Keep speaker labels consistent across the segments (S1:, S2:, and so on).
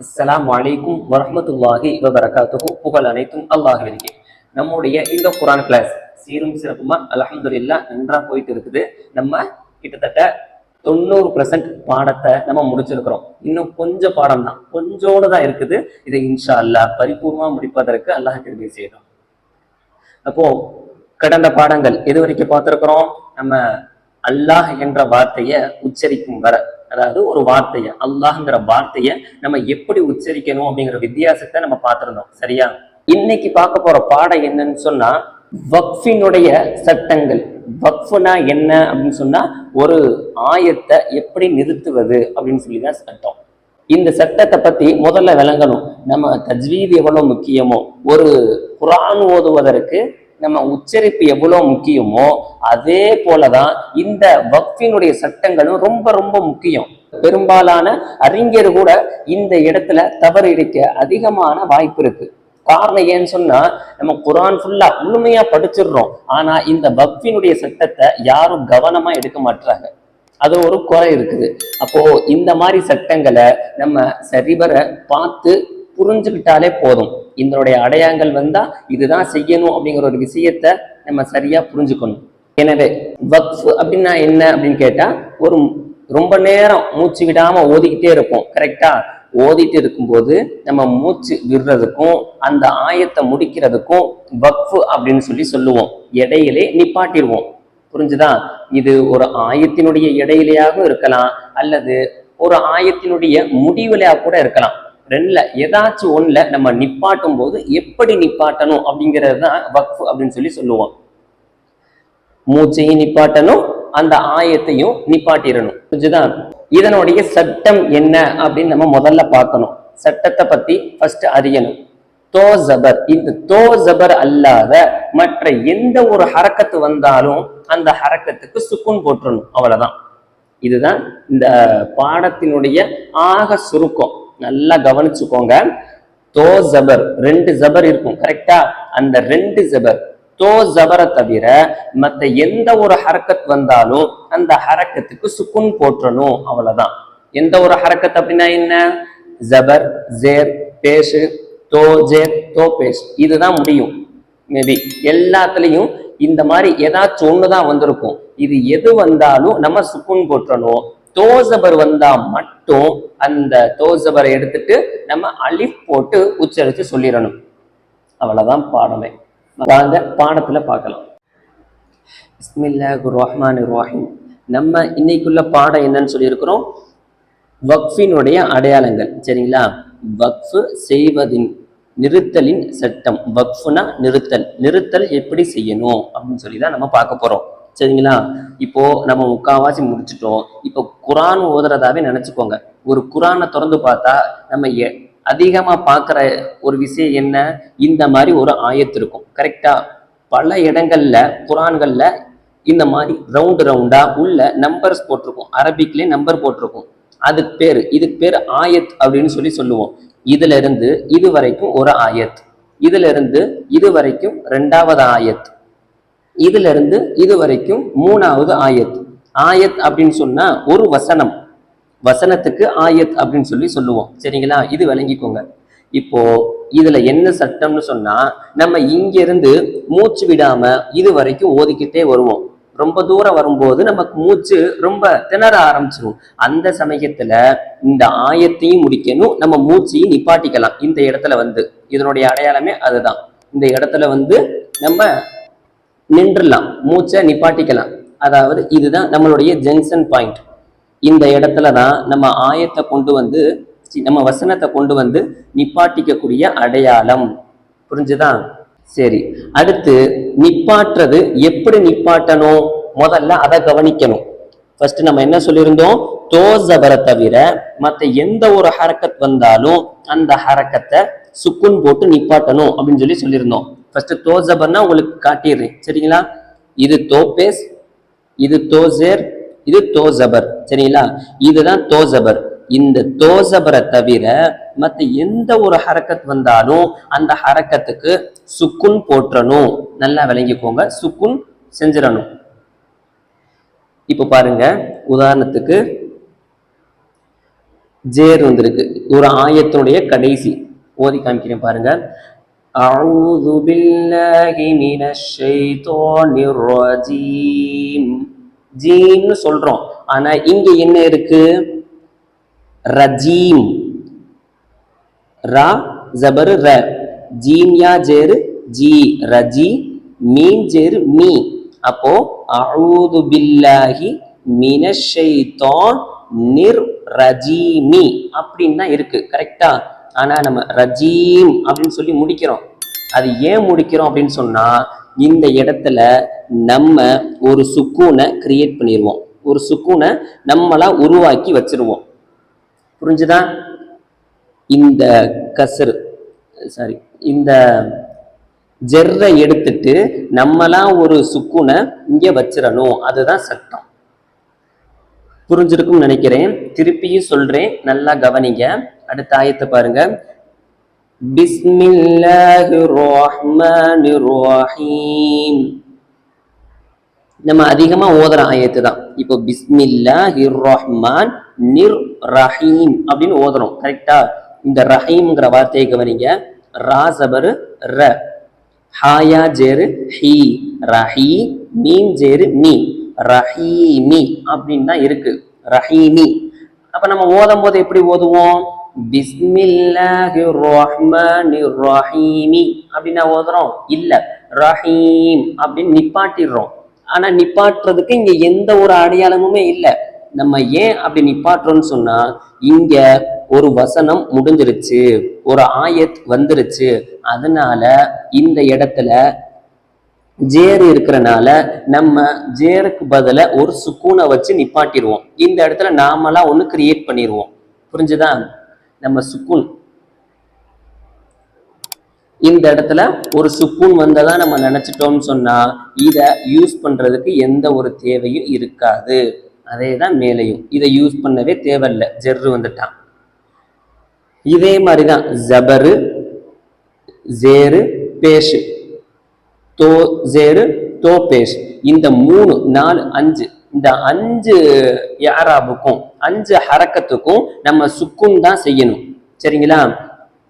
S1: அஸ்லாம் வலைக்கும் வரமத்துல்லாஹி வபரகாத்துஹு. புகழ் அனைத்தும் அல்லாஹ்விற்கே. நம்முடைய இந்த குரான் கிளாஸ் சீரும் சிறப்புமா? அல்ஹம்துலில்லாஹ் நன்றா போயிட்டு இருக்குது நம்ம கிட்டத்தட்ட தொண்ணூறு பர்சன்ட் பாடத்தை நம்ம முடிச்சிருக்கிறோம். இன்னும் கொஞ்சம் பாடம் தான். கொஞ்சோடு தான் இருக்குது. இதை இன்ஷா அல்லா பரிபூர்வமாக முடிப்பதற்கு அல்லாஹ் கிருபை செய்யணும் அப்போ கடந்த பாடங்கள் எது வரைக்கும் பார்த்துருக்குறோம்? நம்ம அல்லாஹ் என்ற வார்த்தையை உச்சரிக்கும் வர. அதாவது ஒரு வார்த்தையை அல்லாஹ்ங்கிற வார்த்தையை நம்ம எப்படி உச்சரிக்கணும் அப்படிங்கிற வித்தியாசத்தை நம்ம பார்த்துருந்தோம். சரியா? இன்னைக்கு பார்க்க போற பாடம் என்னன்னு சொன்னா வக்ஃபினுடைய சட்டங்கள். வக்ஃபுனா என்ன அப்படின்னு சொன்னா ஒரு ஆயத்தை எப்படி நிறுத்துவது அப்படின்னு சொல்லி தான் சட்டம். இந்த சட்டத்தை பத்தி முதல்ல விளங்கணும். நம்ம தஜ்வீத் எவ்வளவு முக்கியமோ ஒரு குரான் ஓதுவதற்கு நம்ம உச்சரிப்பு எவ்வளோ முக்கியமோ அதே போலதான் இந்த வக்ஃபினுடைய சட்டங்களும் ரொம்ப ரொம்ப முக்கியம். பெரும்பாலான அறிஞர் கூட இந்த இடத்துல தவறு இடிக்க அதிகமான வாய்ப்பு இருக்கு. காரணம் ஏன்னு சொன்னா நம்ம குரான் ஃபுல்லா முழுமையா படிச்சிடுறோம். ஆனா இந்த வக்ஃபினுடைய சட்டத்தை யாரும் கவனமா எடுக்க மாட்டாங்க அது ஒரு குறை இருக்குது. அப்போ இந்த மாதிரி சட்டங்களை நம்ம சரிவர பார்த்து புரிஞ்சுக்கிட்டாலே போதும். இதனுடைய அடையாளங்கள் வந்தா இதுதான் செய்யணும் அப்படிங்கிற ஒரு விஷயத்த நம்ம சரியா புரிஞ்சுக்கணும். எனவே வக்ஃப் அப்படின்னா என்ன அப்படின்னு கேட்டா ஒரு ரொம்ப நேரம் மூச்சு விடாம ஓதிக்கிட்டே இருப்போம். கரெக்டா ஓதிட்டு இருக்கும்போது நம்ம மூச்சு விடுறதுக்கும் அந்த ஆயத்தை முடிக்கிறதுக்கும் வக்ஃப் அப்படின்னு சொல்லி சொல்லுவோம். இடையிலே நிப்பாட்டிடுவோம். புரிஞ்சுதா? இது ஒரு ஆயத்தினுடைய இடையிலேயாகவும் இருக்கலாம் அல்லது ஒரு ஆயத்தினுடைய முடிவிலையாக கூட இருக்கலாம். ரெண்டுல ஏதாச்சும் ஒண்ணுல நம்ம நிப்பாட்டும் போது எப்படி நிப்பாட்டணும் அப்படிங்கிறது தான் வக்ஃப் அப்படின்னு சொல்லி சொல்லுவோம். மூச்சையும் நிப்பாட்டணும் அந்த ஆயத்தையும் நிப்பாட்டிடணும். புரிஞ்சுதான் இதனுடைய சட்டம் என்ன அப்படின்னு நம்ம முதல்ல பார்க்கணும். சட்டத்தை பத்தி ஃபர்ஸ்ட் அறியணும். தோ ஜபர். இந்த தோ ஜபர் அல்லாத மற்ற எந்த ஒரு ஹரக்கத்து வந்தாலும் அந்த ஹரக்கத்துக்கு சுக்குன் போட்டுடணும் அவ்வளவுதான். இதுதான் இந்த பாடத்தினுடைய ஆக சுருக்கம். நல்லா கவனிச்சுக்கோங்க. தோ ஜபர் ரெண்டு ஜபர் இருக்கும் கரெக்டா அந்த ரெண்டு ஜபர் தோ ஜபரை தவிர மத்த எந்த ஒரு ஹரக்கத் வந்தாலும் அந்த ஹரக்கத்துக்கு சுக்குன் போற்றணும் அவ்வளவுதான். எந்த ஒரு ஹரக்கத் அப்படின்னா என்ன? ஜபர் ஜேர் பேஷு தோ ஜேர் தோ பேஷ். இதுதான் முடியும். மேபி எல்லாத்துலயும் இந்த மாதிரி ஏதாச்சும் ஒண்ணுதான் வந்திருக்கும். இது எது வந்தாலும் நம்ம சுக்குன் போற்றணும். தோசபர் வந்தா மட்டும் அந்த தோசபரை எடுத்துட்டு நம்ம அலிஃப் போட்டு உச்சரித்து சொல்லிடணும். அவ்வளோதான் பாடமே. வாங்க பாடத்தில் பார்க்கலாம். பிஸ்மில்லாஹிர் ரஹ்மான் ரஹீம் நம்ம இன்னைக்குள்ள பாடம் என்னன்னு சொல்லியிருக்கிறோம். வக்ஃபினுடைய அடையாளங்கள் சரிங்களா? வக்ஃபு செய்வதின் நிறுத்தலின் சட்டம். வக்ஃபுனா நிறுத்தல். நிறுத்தல் எப்படி செய்யணும் அப்படின்னு சொல்லி தான் நம்ம பார்க்க போகிறோம் சரிங்களா? இப்போ நம்ம முக்காவாசி முடிச்சிட்டோம். இப்போ குரான் ஓதுறதாவே நினைச்சுக்கோங்க. ஒரு குரானை திறந்து பார்த்தா நம்ம எ- அதிகமா பார்க்குற ஒரு விஷயம் என்ன? இந்த மாதிரி ஒரு ஆயத்து இருக்கும். கரெக்டா பல இடங்கள்ல குரான்கள்ல இந்த மாதிரி ரவுண்டு ரவுண்டா உள்ள நம்பர்ஸ் போட்டிருக்கும். அரபிக்லேயே நம்பர் போட்டிருக்கும். அதுக்கு பேர் இதுக்கு பேர் ஆயத் அப்படின்னு சொல்லி சொல்லுவோம். இதுல இருந்து இது வரைக்கும் ஒரு ஆயத். இதுல இருந்து இது வரைக்கும் ரெண்டாவது ஆயத். இதுல இருந்து இது வரைக்கும் மூணாவது ஆயத். ஆயத் அப்படின்னு சொன்னா ஒரு வசனம். வசனத்துக்கு ஆயத் அப்படின்னு சொல்லி சொல்லுவோம். சரிங்களா? இது விளங்கிக்கோங்க. இப்போ இதுல என்ன சட்டம்னு சொன்னா நம்ம இங்க இருந்து மூச்சு விடாம இது வரைக்கும் ஓதிக்கிட்டே வருவோம். ரொம்ப தூரம் வரும்போது நமக்கு மூச்சு ரொம்ப திணற ஆரம்பிச்சிடும் அந்த சமயத்துல இந்த ஆயத்தையும் முடிக்கணும். நம்ம மூச்சையும் நிப்பாட்டிக்கலாம். இந்த இடத்துல வந்து. இதனுடைய அடையாளமே அதுதான். இந்த இடத்துல வந்து நம்ம நின்றுலாம் மூச்சை நிப்பாட்டிக்கலாம். அதாவது இதுதான் நம்மளுடைய ஜங்ஷன் பாயிண்ட். இந்த இடத்துல தான் நம்ம ஆயத்தை கொண்டு வந்து நம்ம வசனத்தை கொண்டு வந்து நிப்பாட்டிக்கக்கூடிய அடையாளம். புரிஞ்சுதா? சரி. அடுத்து நிப்பாட்டுறது எப்படி நிப்பாட்டணும்? முதல்ல அதை கவனிக்கணும். ஃபர்ஸ்ட் நம்ம என்ன சொல்லியிருந்தோம்? தோசபரை தவிர மற்ற எந்த ஒரு ஹரக்கத் வந்தாலும் அந்த ஹரக்கத்தை சுக்குன் போட்டு நிப்பாட்டணும் அப்படின்னு சொல்லி சொல்லியிருந்தோம். ஃபர்ஸ்ட் தோசபர்னா உங்களுக்கு காட்டிடுறேன். சரிங்களா? இது தோபேஸ் இது தோசேர் இது தோசபர் சரிங்களா? இதுதான் தோசபர் இந்த தோசபரை தவிர மத்த எந்த ஒரு ஹரக்கத் வந்தாலும் அந்த ஹரக்கத்துக்கு சுக்குன் போற்றணும். நல்லா விளங்கிக்கோங்க. சுக்குன் செஞ்சிடணும். இப்போ பாருங்க. உதாரணத்துக்கு ஜேர் வந்திருக்கு. ஒரு ஆயத்தினுடைய கடைசி. ஓதி காமிக்கிறேன் பாருங்க. أعوذ بالله من الشيطان الرجيم ஜீம்னு சொல்றோம் ஆனா இங்க என்ன இருக்கு ரஜீம் ரா ஜபர் ர ஜீம் யா ஜேரு ஜி ரஜி மீன் ஜேரு மீ அப்போ அஊது பில்லாஹி மினஷ் ஷைத்தான் நிர் ரஜீமி அப்படின்னு தான் இருக்கு கரெக்டா ஆனால் நம்ம ரஜீம் அப்படின்னு சொல்லி முடிக்கிறோம். அது ஏன் முடிக்கிறோம் அப்படின்னு சொன்னால் இந்த இடத்துல நம்ம ஒரு சுக்கூனை கிரியேட் பண்ணிடுவோம் ஒரு சுக்கூனை நம்மளா உருவாக்கி வச்சிருவோம். புரிஞ்சுதா? இந்த கசரு சாரி இந்த ஜெர்ரை எடுத்துட்டு நம்மளாம் ஒரு சுக்குனை இங்கே வச்சிடணும் அதுதான் சட்டம். புரிஞ்சிருக்கும்னு நினைக்கிறேன். திருப்பியும் சொல்கிறேன் நல்லா கவனிங்க. அடுத்த ஆயத்தை பாருங்க. பிஸ்மில்லாஹிர் ரஹ்மானிர் ரஹீம் நம்ம அதிகமா ஓதுற ஆயத்து தான். இப்போ பிஸ்மில்லா ஹிர் ரஹ்மான் நிர் ரஹீம் அப்படின்னு ஓதுறோம். கரெக்டா இந்த ரஹீம்ங்கிற வார்த்தையை கவனிங்க. ராசபரு ர. ஹாயா ஜேரு ஹி. ரஹி மீன் ஜேரு மீ. ரஹீமி அப்படின்னு தான் இருக்கு. ரஹீமி. அப்ப நம்ம ஓதும் போது எப்படி ஓதுவோம்? பிஸ்மில்லாஹி ரஹ்மானி ரஹீமி அப்படின்னு ஓதுறோம். இல்ல ரஹீம் அப்படின்னு நிப்பாட்டிடுறோம். ஆனா நிப்பாட்டுறதுக்கு இங்க எந்த ஒரு அடையாளமுமே இல்லை. நம்ம ஏன் அப்படி நிப்பாட்டுறோம்னு சொன்னா இங்க ஒரு வசனம் முடிஞ்சிருச்சு ஒரு ஆயத் வந்துருச்சு. அதனால இந்த இடத்துல ஜேர் இருக்கிறனால நம்ம ஜேருக்கு பதில ஒரு சுக்கூனை வச்சு நிப்பாட்டிடுவோம். இந்த இடத்துல நாமளா ஒன்று கிரியேட் பண்ணிடுவோம். புரிஞ்சுதா? நம்ம சுக்கூன். இந்த இடத்துல ஒரு சுக்குன் வந்ததா நம்ம நினைச்சிட்டோம்னு சொன்னா இதை யூஸ் பண்றதுக்கு எந்த ஒரு தேவையும் இருக்காது. அதே தான் மேலையும். இதை யூஸ் பண்ணவே தேவையில்லை. ஜெர்ரு வந்துட்டான். இதே மாதிரிதான். ஜபரு ஜேரு பேஷு. தோ ஜேரு தோ பேஷ். இந்த மூணு நாலு அஞ்சு. இந்த அஞ்சு யாராபுக்கும் அஞ்சு ஹரக்கத்துக்கும் நம்ம சுக்குன் தான் செய்யணும். சரிங்களா?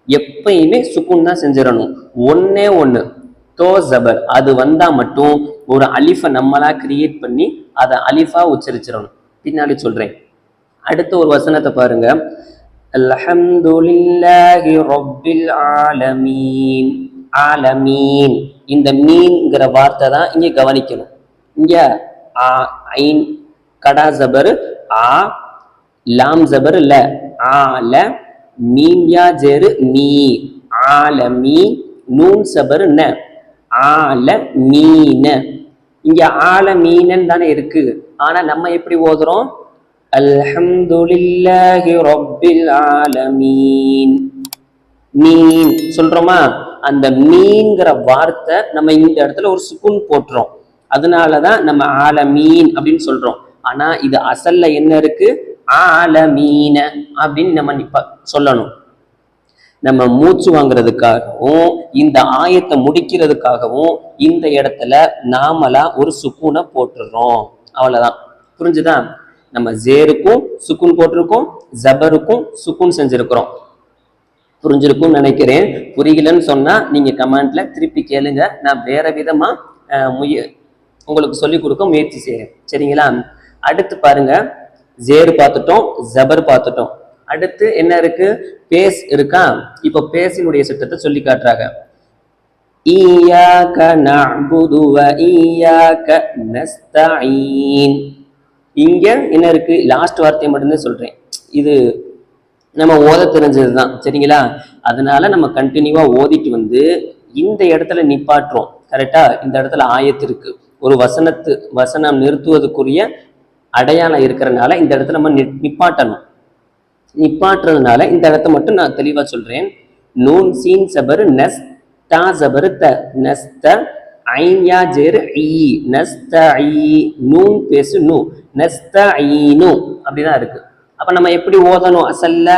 S1: எப்பயுமே சுக்குன் தான் செஞ்சிடணும். ஒன்னே ஒன்று தோ ஜபர். அது வந்தால் மட்டும் ஒரு அலிஃபை நம்மளா கிரியேட் பண்ணி அதை அலிஃபா உச்சரிச்சிடணும். பின்னாடி சொல்றேன். அடுத்த ஒரு வசனத்தை பாருங்க. அல்ஹம்துலில்லாஹி ரப்பில் ஆலமீன். ஆலமீன். இந்த மீன்ங்கிற வார்த்தை தான் இங்கே கவனிக்கணும். இங்கே ஆ ஐன் கடா ஜபர் ஆ லாம் ஜபர் ல. ஆல மீம் யா ஜெரு மீ. ஆலமீ நூன் சபர் ந. ஆல மீன. இங்க ஆல மீனன் தானே இருக்கு. ஆனா நம்ம எப்படி ஓதுறோம்? அல்ஹம்துலில்லாஹி ரப்பில் ஆலமீன். மீன். சொல்றோமா? அந்த மீன்கிற வார்த்தை நம்ம இந்த இடத்துல ஒரு சுக்குன் போட்டுறோம். அதனாலதான் நம்ம ஆலமீன் அப்படின்னு சொல்றோம். ஆனா இது அசல்ல என்ன இருக்கு? ஆலமீன அப்படின்னு நம்ம நிப்ப சொல்லணும். நம்ம மூச்சு வாங்குறதுக்காகவும் இந்த ஆயத்தை முடிக்கிறதுக்காகவும் இந்த இடத்துல நாமளா ஒரு சுக்கூனை போட்டுடுறோம் அவ்வளவுதான். புரிஞ்சுதா? நம்ம ஜேருக்கும் சுக்குன் போட்டிருக்கோம் ஜபருக்கும் சுக்குன் செஞ்சிருக்கிறோம். புரிஞ்சிருக்கும்னு நினைக்கிறேன். புரியலன்னு சொன்னா நீங்க கமெண்ட்ல திருப்பி கேளுங்க. நான் வேற விதமா முய உங்களுக்கு சொல்லிக் கொடுக்க முயற்சி செய்யறேன் சரிங்களா? அடுத்து பாருங்க. ஜேர் பார்த்துட்டோம் ஜபர் பார்த்துட்டோம். அடுத்து என்ன இருக்கு? பேஸ் இருக்கா? இப்போ பேசினுடைய சட்டத்தை சொல்லி காட்டுறாங்க. ஈயாக்க நஅ்புது வ ஈயாக்க நஸ்தஈன். இங்க என்ன இருக்கு? லாஸ்ட் வார்த்தையை மட்டும்தான் சொல்றேன். இது நம்ம ஓத தெரிஞ்சது தான் சரிங்களா? அதனால நம்ம கண்டினியூவா ஓதிட்டு வந்து இந்த இடத்துல நிப்பாட்டுறோம். கரெக்டா இந்த இடத்துல ஆயத்து இருக்கு. ஒரு வசனத்து வசனம் நிறுத்துவதற்குரிய அடையாளம் இருக்கிறனால இந்த இடத்துல நம்ம நிப்பாட்டணும். நிப்பாட்டுறதுனால இந்த இடத்த மட்டும் நான் தெளிவா சொல்றேன். நூன் சீன் சபரு நஸ் தா சபரு த. நஸ்த ஐன் யா ஐ ஈ. நஸ்த ஐ நூன் பேசு நூ. நஸ்த ஐனு அப்படிதான் இருக்கு. அப்ப நம்ம எப்படி ஓதணும்? அசல்ல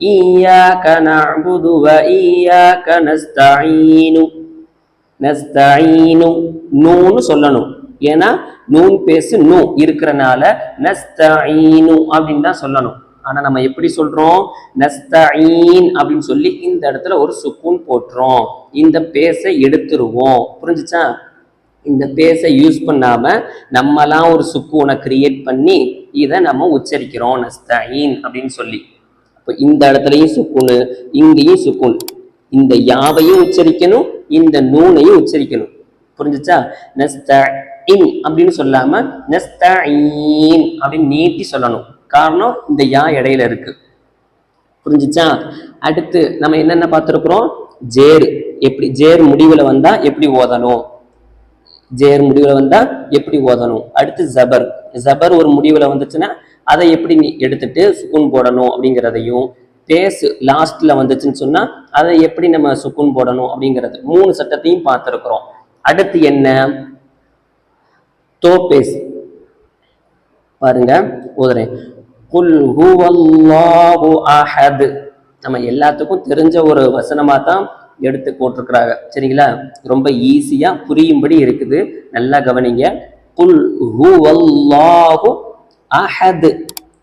S1: ஈயாக்க நஅ்புது வ ஈயாக்க நஸ்தஈனு. நஸ்தஈனு. நூன்னு சொல்லணும். ஏன்னா நூன் பேசு நூ இருக்கிறனால நஸ்தீனு அப்படின்னு தான் சொல்லணும். ஆனா நம்ம எப்படி சொல்றோம்? நஸ்தீன் அப்படின்னு சொல்லி இந்த இடத்துல ஒரு சுக்கூன் போட்டுறோம். இந்த பேசை எடுத்துருவோம். புரிஞ்சுச்சா? இந்த பேசை யூஸ் பண்ணாம நம்மலாம் ஒரு சுக்கூனை கிரியேட் பண்ணி இதை நம்ம உச்சரிக்கிறோம். நஸ்தீன் அப்படின்னு சொல்லி. அப்போ இந்த இடத்துலையும் சுக்கூனு இங்கேயும் சுக்குன். இந்த யாவையும் உச்சரிக்கணும் இந்த நூனையும் உச்சரிக்கணும். புரிஞ்சுச்சா? இன் அப்படின்னு சொல்லாம நஸ்தஈன் அப்படின்னு நீட்டி சொல்லணும். காரணம் இந்த யா இடையில இருக்கு. புரிஞ்சுச்சா? அடுத்து நம்ம என்னென்ன பார்த்துருக்குறோம்? ஜேர். எப்படி ஜேர் முடிவுல வந்தா எப்படி ஓதணும்? ஜேர் முடிவுல வந்தா எப்படி ஓதணும்? அடுத்து ஜபர். ஜபர் ஒரு முடிவுல வந்துச்சுன்னா அதை எப்படி நீ எடுத்துட்டு சுக்குன் போடணும் அப்படிங்கிறதையும் பேசு லாஸ்ட்ல வந்துச்சுன்னு சொன்னா அதை எப்படி நம்ம சுக்குன் போடணும் அப்படிங்கிறது மூணு சட்டத்தையும் பார்த்துருக்குறோம். அடுத்து என்ன? தோபேஸ் பாருங்க ஓதுறேன் குல் ஹுவல்லாஹு அஹத். நம்ம எல்லாத்துக்கும் தெரிஞ்ச ஒரு வசனமா தான் எடுத்து போட்டிருக்கிறாங்க. சரிங்களா? ரொம்ப ஈஸியா புரியும்படி இருக்குது. நல்லா கவனிங்க. குல் ஹுவல்லாஹு அஹத்.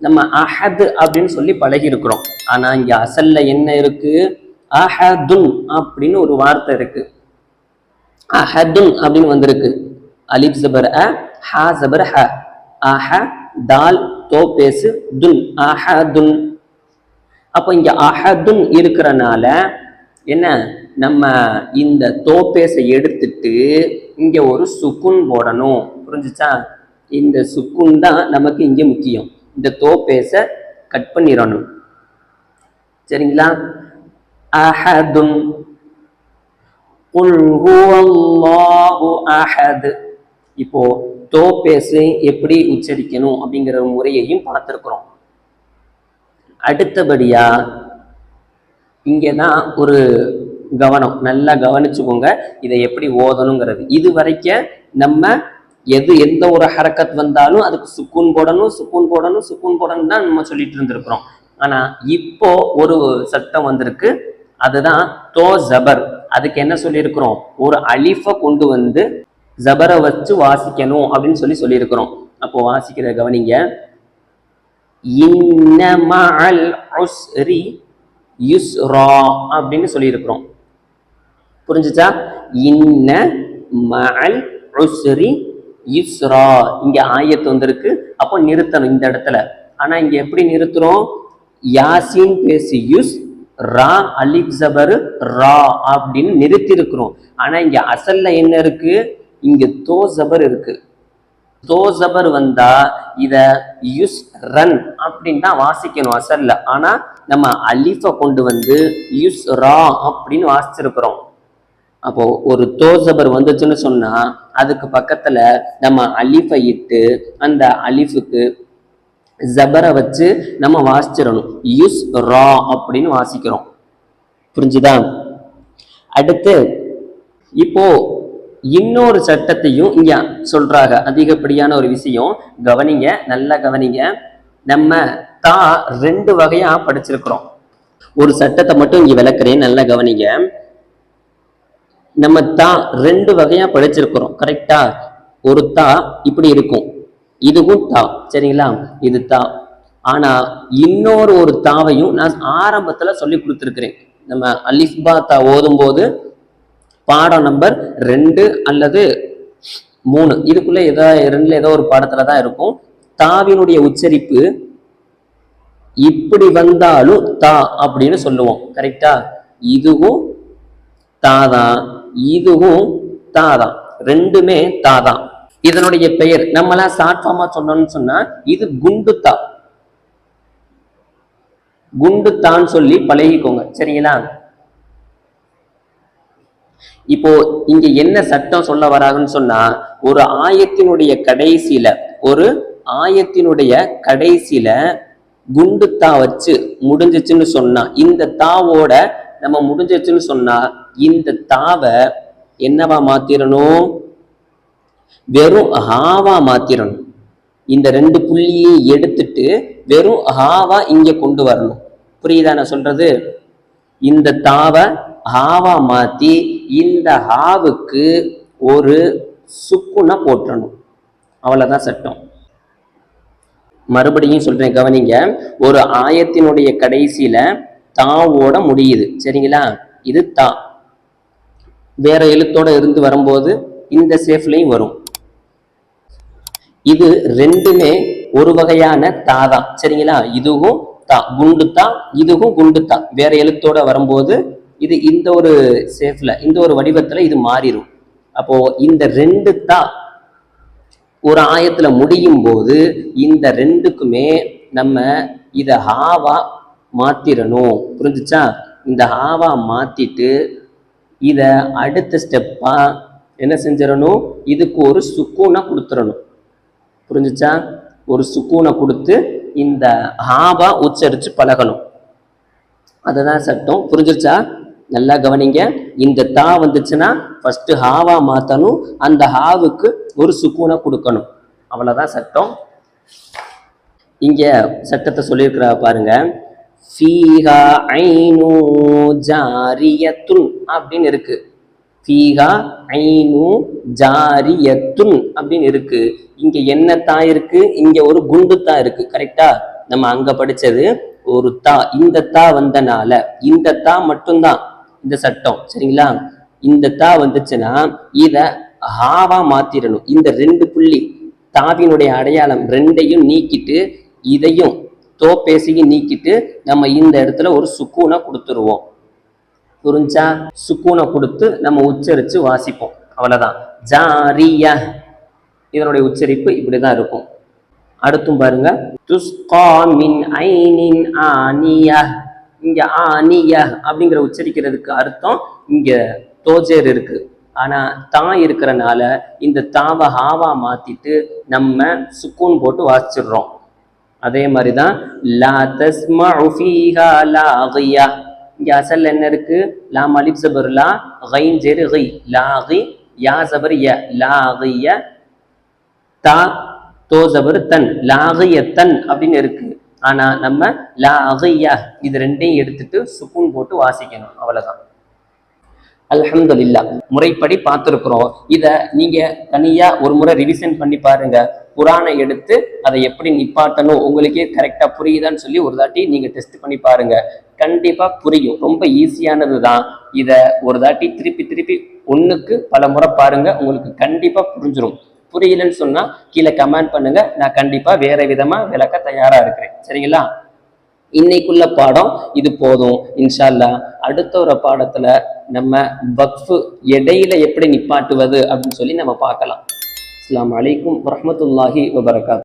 S1: நம்ம அஹத் அப்படின்னு சொல்லி பழகி இருக்கிறோம் ஆனா இங்க அசல்ல என்ன இருக்கு? அஹதுன் அப்படின்னு ஒரு வார்த்தை இருக்கு. அஹதுன் அப்படின்னு வந்திருக்கு. அலிப் ஜபர் அ ஹா ஜபர் ஹ. அஹ தால் தோ பேசு துன். அஹதுன் அப்போ இங்கே அஹதுன் இருக்கிறனால என்ன? நம்ம இந்த தோப்பேசை எடுத்துட்டு இங்கே ஒரு சுக்குன் போடணும். புரிஞ்சுச்சா? இந்த சுக்குன் தான் நமக்கு இங்கே முக்கியம். இந்த தோப்பேசை கட் பண்ணிடணும். சரிங்களா? அஹதுன் குல் ஹுவல்லாஹு அஹத். இப்போ தோ பேசு எப்படி உச்சரிக்கணும் அப்படிங்கிற முறையையும் பார்த்துருக்குறோம். அடுத்தபடியா இங்கதான் ஒரு கவனம். நல்லா கவனிச்சுக்கோங்க இதை எப்படி ஓதணுங்கிறது. இது வரைக்கும் நம்ம எது எந்த ஒரு ஹரக்கத் வந்தாலும் அதுக்கு சுக்கூன் போடணும் சுக்கூன் போடணும் சுக்கூன் போடணும் தான் நம்ம சொல்லிட்டு இருந்திருக்கிறோம். ஆனா இப்போ ஒரு சட்டம் வந்திருக்கு. அதுதான் தோ ஜபர். அதுக்கு என்ன சொல்லியிருக்கிறோம்? ஒரு அலிஃபை கொண்டு வந்து ஜபரை வச்சு வாசிக்கணும் அப்படின்னு சொல்லி சொல்லியிருக்கிறோம். அப்போ வாசிக்கிற கவனிங்க. இன்ன உஸ்ரி யுஸ்ரா அப்படின்னு சொல்லியிருக்கிறோம். புரிஞ்சுச்சா? இன்ன மஅல் உஸ்ரி யுஸ்ரா இங்க ஆயத்து வந்திருக்கு. அப்போ நிறுத்தணும் இந்த இடத்துல. ஆனா இங்க எப்படி நிறுத்துறோம்? யாசின் பேசி யுஸ் ரா அலிக் ஜபர் ரா அப்படின்னு நிறுத்தி இருக்கிறோம் ஆனா இங்க அசல்ல என்ன இருக்கு? இங்க தோ ஜபர் இருக்கு. தோ ஜபர் வந்தா இத யுஸ் ரன் அப்படின்னு தான் வாசிக்கணும் அசல்ல ஆனா நம்ம அலிஃபை கொண்டு வந்து யுஸ் ரா அப்படின்னு வாசிச்சிருக்கிறோம். அப்போ ஒரு தோசபர் வந்துச்சுன்னு சொன்னா அதுக்கு பக்கத்துல நம்ம அலிஃபை இட்டு அந்த அலிஃபுக்கு ஜபரை வச்சு நம்ம வாசிச்சிடணும். யுஸ் ரா அப்படின்னு வாசிக்கிறோம். புரிஞ்சுதா? அடுத்து இப்போ இன்னொரு சட்டத்தையும் இங்க சொல்றாங்க. அதிகப்படியான ஒரு விஷயம் கவனிங்க நல்லா கவனிங்க. நம்ம தா ரெண்டு வகையா படிச்சிருக்கிறோம். ஒரு சட்டத்தை மட்டும் இங்க விளக்குறேன் நல்லா கவனிங்க. நம்ம தா ரெண்டு வகையா படிச்சிருக்கிறோம். கரெக்டா ஒரு தா இப்படி இருக்கும். இதுவும் தா. சரிங்களா? இது தா. ஆனா இன்னொரு ஒரு தாவையும் நான் ஆரம்பத்துல சொல்லி கொடுத்துருக்கிறேன். நம்ம அலிஃபா தா ஓதும் போது பாடம் நம்பர் ரெண்டு அல்லது மூணு. இதுக்குள்ள ஏதோ ரெண்டுல ஏதோ ஒரு பாடத்துல தான் இருக்கும். தாவினுடைய உச்சரிப்பு இப்படி வந்தாலும் தா அப்படின்னு சொல்லுவோம். கரெக்டா இதுவும் தாதான் இதுவும் தாதான் ரெண்டுமே தாதான் இதனுடைய பெயர் நம்மளாம் ஷார்ட் ஃபார்மா சொன்னோம்னு சொன்னா இது குண்டுத்தா குண்டுத்தான்னு சொல்லி பழகிக்கோங்க. சரிங்களா? இப்போ இங்க என்ன சட்டம் சொல்ல வராங்கன்னு சொன்னா ஒரு ஆயத்தினுடைய கடைசியில ஒரு ஆயத்தினுடைய கடைசியில குண்டு தா வச்சு முடிஞ்சிச்சுன்னு சொன்னா இந்த தாவோட நம்ம முடிஞ்சிச்சுன்னு சொன்னா இந்த தாவை என்னவா மாத்திரணும்? வெறும் ஹாவா மாத்திரணும். இந்த ரெண்டு புள்ளியை எடுத்துட்டு வெறும் ஹாவா இங்க கொண்டு வரணும். புரியுதா நான் சொல்றது? இந்த தாவை ஹாவா மாத்தி இந்த ஹாவுக்கு ஒரு சுக்குனை போட்டுறணும் அவ்வளவுதான் சட்டம். மறுபடியும் சொல்றேன் கவனிங்க. ஒரு ஆயத்தினுடைய கடைசியில தாவோட முடியுது. சரிங்களா? இது தா. வேற எழுத்தோட இருந்து வரும்போது இந்த சேஃப்லையும் வரும். இது ரெண்டுமே ஒரு வகையான தா தான் சரிங்களா? இதுவும் தா குண்டு தான் இதுவும் குண்டு தான் வேற எழுத்தோட வரும்போது இது இந்த ஒரு சேஃப்ல இந்த ஒரு வடிவத்துல இது மாறிடும் அப்போ இந்த ரெண்டு தா ஒரு ஆயத்துல முடியும் போது இந்த ரெண்டுக்குமே நம்ம இதை ஹாவா மாத்திரணும். புரிஞ்சுச்சா? இந்த ஹாவா மாத்திட்டு இத அடுத்த ஸ்டெப்பா என்ன செஞ்சிடணும்? இதுக்கு ஒரு சுக்கூனை கொடுத்துடணும். புரிஞ்சுச்சா? ஒரு சுக்கூனை கொடுத்து இந்த ஹாவா உச்சரித்து பழகணும். அதுதான் சட்டம். புரிஞ்சிருச்சா? நல்லா கவனிங்க. இந்த தா வந்துச்சுன்னா ஃபஸ்ட்டு ஹாவா மாற்றணும் அந்த ஹாவுக்கு ஒரு சுக்கூனை கொடுக்கணும். அவ்வளோதான் சட்டம். இங்கே சட்டத்தை சொல்லியிருக்கிறா பாருங்க. ஃபீஹா ஐனு ஜாரியத்துன் அப்படின்னு இருக்குது ஃபீஹா ஐனு ஜாரியத்துன் அப்படின்னு இருக்கு. இங்க என்ன தா இருக்கு? இங்க ஒரு குண்டு தா இருக்கு. கரெக்டா நம்ம அங்க படிச்சது ஒரு தா. இந்த தா வந்தனால. இந்த தா மட்டும்தான் இந்த சட்டம். சரிங்களா? இந்த தா வந்துச்சுன்னா இத ஹாவா மாத்திரணும். இந்த ரெண்டு புள்ளி தாவினுடைய அடையாளம் ரெண்டையும் நீக்கிட்டு இதையும் தோப்பேசியும் நீக்கிட்டு நம்ம இந்த இடத்துல ஒரு சுக்கூனை கொடுத்துருவோம். புரிஞ்சா சுக்கூனை கொடுத்து நம்ம உச்சரித்து வாசிப்போம். அவ்வளோதான் ஜாரியா. இதனுடைய உச்சரிப்பு இப்படிதான் இருக்கும். அடுத்தும் பாருங்க. துஸ்கா மின் ஐனின் ஆனியா. இங்க ஆனியா அப்படிங்கிற உச்சரிக்கிறதுக்கு அர்த்தம் இங்க தோஜேர் இருக்கு. ஆனா தா இருக்கிறனால இந்த தாவை ஹாவா மாத்திட்டு நம்ம சுக்கூன் போட்டு வாசிச்சிடுறோம். அதே மாதிரி தான் லா தஸ்மா லாகியா. இங்கே அசல் என்ன இருக்கு? லாம் அலிப் ஜபர் லா கைன் ஜெரு லா லாகி யா ஜபர் ய. லாகிய தா தோ ஜபர் தன். லாகிய தன் அப்படின்னு இருக்கு. ஆனா நம்ம லா லாகிய இது ரெண்டையும் எடுத்துட்டு சுக்குன் போட்டு வாசிக்கணும். அவ்வளவுதான். அல்ஹம்துலில்லா. முறைப்படி பார்த்துருக்குறோம். இதை நீங்கள் தனியாக ஒரு முறை ரிவிஷன் பண்ணி பாருங்க. குரானை எடுத்து அதை எப்படி நிப்பாட்டணும் உங்களுக்கே கரெக்டாக புரியுதான்னு சொல்லி ஒரு தாட்டி நீங்கள் டெஸ்ட் பண்ணி பாருங்க. கண்டிப்பாக புரியும். ரொம்ப ஈஸியானது தான். இதை ஒரு தாட்டி திருப்பி திருப்பி ஒன்றுக்கு பல முறை பாருங்க. உங்களுக்கு கண்டிப்பாக புரிஞ்சிடும் புரியலன்னு சொன்னால் கீழே கமெண்ட் பண்ணுங்க. நான் கண்டிப்பாக வேற விதமாக விளக்க தயாராக இருக்கிறேன். சரிங்களா? இன்னைக்குள்ள பாடம் இது போதும். இன்ஷால்லா அடுத்த ஒரு பாடத்துல நம்ம வக்ஃபு இடையில எப்படி நிப்பாட்டுவது அப்படின்னு சொல்லி நம்ம பார்க்கலாம். அஸ்லாம் அலைக்கும் வரமத்துல்லாஹி வபரகாத்.